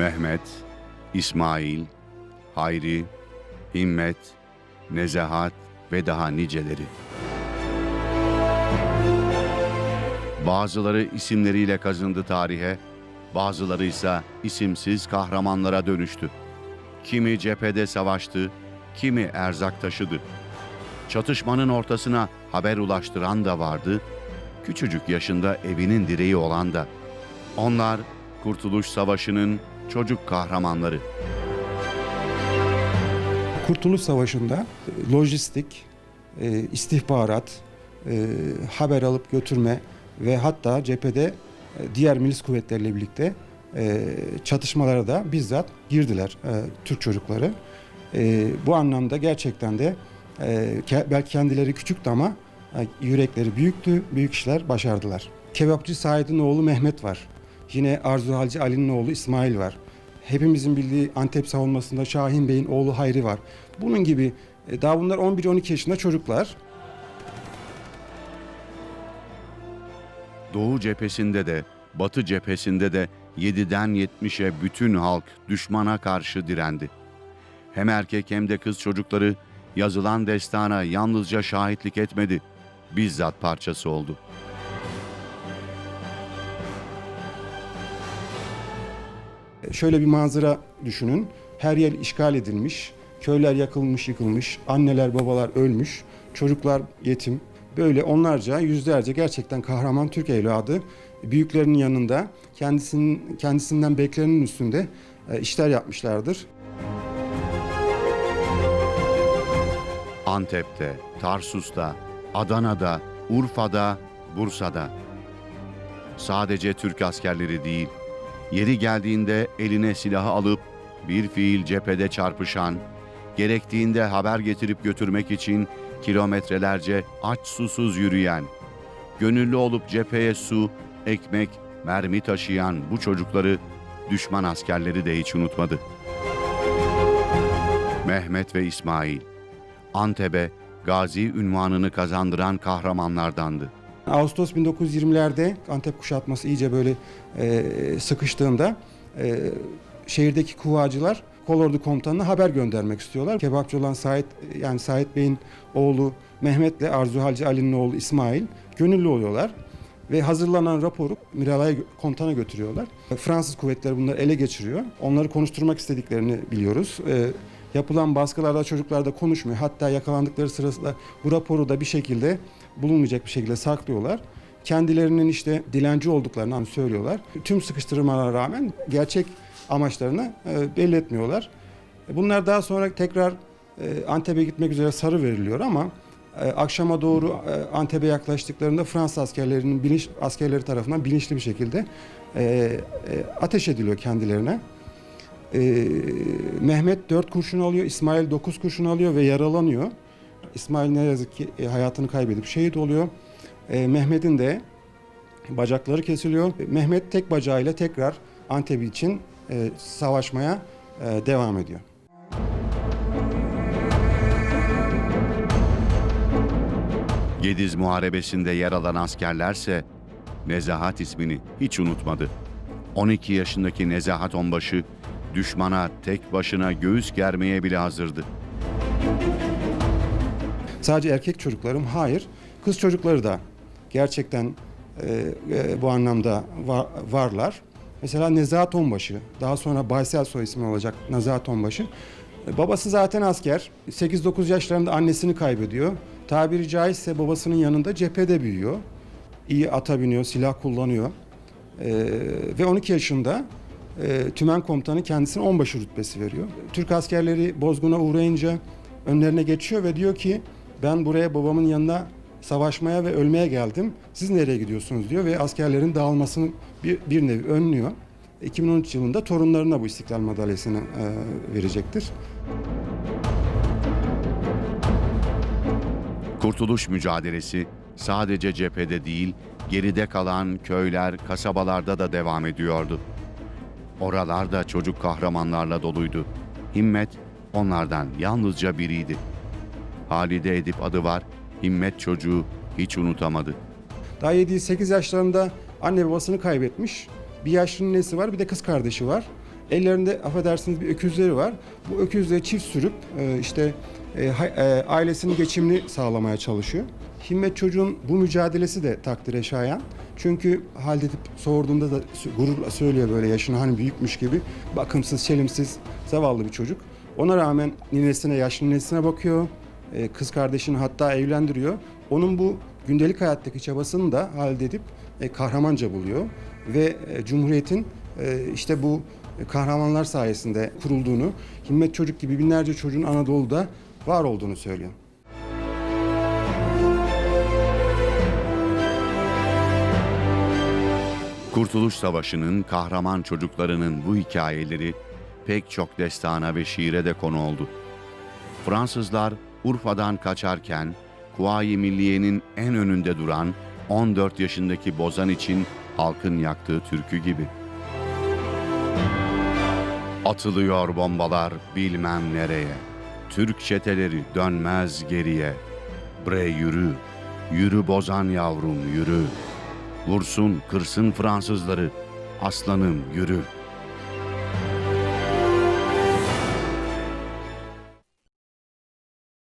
Mehmet, İsmail, Hayri, Himmet, Nezahat ve daha niceleri. Bazıları isimleriyle kazındı tarihe, bazıları ise isimsiz kahramanlara dönüştü. Kimi cephede savaştı, kimi erzak taşıdı. Çatışmanın ortasına haber ulaştıran da vardı, küçücük yaşında evinin direği olan da. Onlar Kurtuluş Savaşı'nın çocuk kahramanları. Kurtuluş Savaşı'nda e, lojistik, e, istihbarat, e, haber alıp götürme ve hatta cephede diğer milis kuvvetleriyle birlikte çatışmalara da bizzat girdiler Türk çocukları. Bu anlamda gerçekten de belki kendileri küçüktü ama yürekleri büyüktü, büyük işler başardılar. Kebapçı Said'in oğlu Mehmet var. Yine Arzu Halci Ali'nin oğlu İsmail var. Hepimizin bildiği Antep savunmasında Şahin Bey'in oğlu Hayri var. Bunun gibi e, daha bunlar 11-12 yaşında çocuklar. Doğu cephesinde de, Batı cephesinde de 7'den 70'e bütün halk düşmana karşı direndi. Hem erkek hem de kız çocukları yazılan destana yalnızca şahitlik etmedi, bizzat parçası oldu. Şöyle bir manzara düşünün. Her yer işgal edilmiş, köyler yakılmış, yıkılmış, anneler, babalar ölmüş, çocuklar yetim. Böyle onlarca, yüzlerce gerçekten kahraman Türk evladı büyüklerinin yanında kendisinin kendisinden beklenenin üstünde e, işler yapmışlardır. Antep'te, Tarsus'ta, Adana'da, Urfa'da, Bursa'da. Sadece Türk askerleri değil, yeri geldiğinde eline silahı alıp bir fiil cephede çarpışan, gerektiğinde haber getirip götürmek için kilometrelerce aç susuz yürüyen, gönüllü olup cepheye su, ekmek, mermi taşıyan bu çocukları düşman askerleri de hiç unutmadı. Mehmet ve İsmail Antep'e gazi ünvanını kazandıran kahramanlardandı. Ağustos 1920'lerde Antep kuşatması iyice böyle e, sıkıştığında e, şehirdeki kuvacılar kolordu komutanına haber göndermek istiyorlar. Kebapçı olan Sait yani Sait Bey'in oğlu Mehmet'le Arzu Halci Ali'nin oğlu İsmail gönüllü oluyorlar ve hazırlanan raporu Miralay komutana götürüyorlar. Fransız kuvvetleri bunları ele geçiriyor. Onları konuşturmak istediklerini biliyoruz. E, yapılan baskılarda çocuklar da konuşmuyor. Hatta yakalandıkları sırasında bu raporu da bir şekilde bulunmayacak bir şekilde saklıyorlar. Kendilerinin işte dilenci olduklarını söylüyorlar. Tüm sıkıştırmalara rağmen gerçek amaçlarını e, belli etmiyorlar. Bunlar daha sonra tekrar e, Antep'e gitmek üzere sarı veriliyor ama e, akşama doğru e, Antep'e yaklaştıklarında Fransız askerlerinin bilinç askerleri tarafından bilinçli bir şekilde e, e, ateş ediliyor kendilerine. E, Mehmet 4 kurşun alıyor, İsmail 9 kurşun alıyor ve yaralanıyor. İsmail ne yazık ki e, hayatını kaybedip şehit oluyor. E, Mehmet'in de bacakları kesiliyor. Mehmet tek bacağıyla tekrar Antep için e, savaşmaya e, devam ediyor. Gediz Muharebesi'nde yer alan askerlerse Nezahat ismini hiç unutmadı. 12 yaşındaki Nezahat Onbaşı düşmana tek başına göğüs germeye bile hazırdı. Sadece erkek çocuklarım hayır, kız çocukları da gerçekten e, e, bu anlamda va- varlar. Mesela Nezahat Onbaşı, daha sonra Baysel soy ismi olacak Nezahat Onbaşı. E, Babası zaten asker. 8-9 yaşlarında annesini kaybediyor. Tabiri caizse babasının yanında cephede büyüyor. İyi ata biniyor, silah kullanıyor. E, ve 12 yaşında e, tümen komutanı kendisine onbaşı rütbesi veriyor. Türk askerleri bozguna uğrayınca önlerine geçiyor ve diyor ki ben buraya babamın yanına savaşmaya ve ölmeye geldim. Siz nereye gidiyorsunuz diyor ve askerlerin dağılmasını bir, bir nevi önlüyor. 2013 yılında torunlarına bu İstiklal Madalyası'nı e, verecektir. Kurtuluş mücadelesi sadece cephede değil, geride kalan köyler, kasabalarda da devam ediyordu. Oralar da çocuk kahramanlarla doluydu. Himmet onlardan yalnızca biriydi. Halide Edip adı var, Himmet çocuğu hiç unutamadı. Daha 7-8 yaşlarında anne babasını kaybetmiş. Bir yaşlı nesi var bir de kız kardeşi var. Ellerinde affedersiniz bir öküzleri var. Bu öküzleri çift sürüp e, işte e, e, ailesinin geçimini sağlamaya çalışıyor. Himmet çocuğun bu mücadelesi de takdire şayan. Çünkü Halide sorduğunda da gururla söylüyor böyle yaşını hani büyükmüş gibi. Bakımsız, çelimsiz, zavallı bir çocuk. Ona rağmen ninesine, yaşlı ninesine bakıyor. E, kız kardeşini hatta evlendiriyor. Onun bu gündelik hayattaki çabasını da Halide Edip e, kahramanca buluyor. Ve e, Cumhuriyet'in işte bu kahramanlar sayesinde kurulduğunu, Himmet Çocuk gibi binlerce çocuğun Anadolu'da var olduğunu söylüyor. Kurtuluş Savaşı'nın kahraman çocuklarının bu hikayeleri pek çok destana ve şiire de konu oldu. Fransızlar Urfa'dan kaçarken Kuvayi Milliye'nin en önünde duran 14 yaşındaki Bozan için halkın yaktığı türkü gibi. Atılıyor bombalar bilmem nereye. Türk çeteleri dönmez geriye. Bre yürü, yürü Bozan yavrum yürü. Vursun kırsın Fransızları, aslanım yürü.''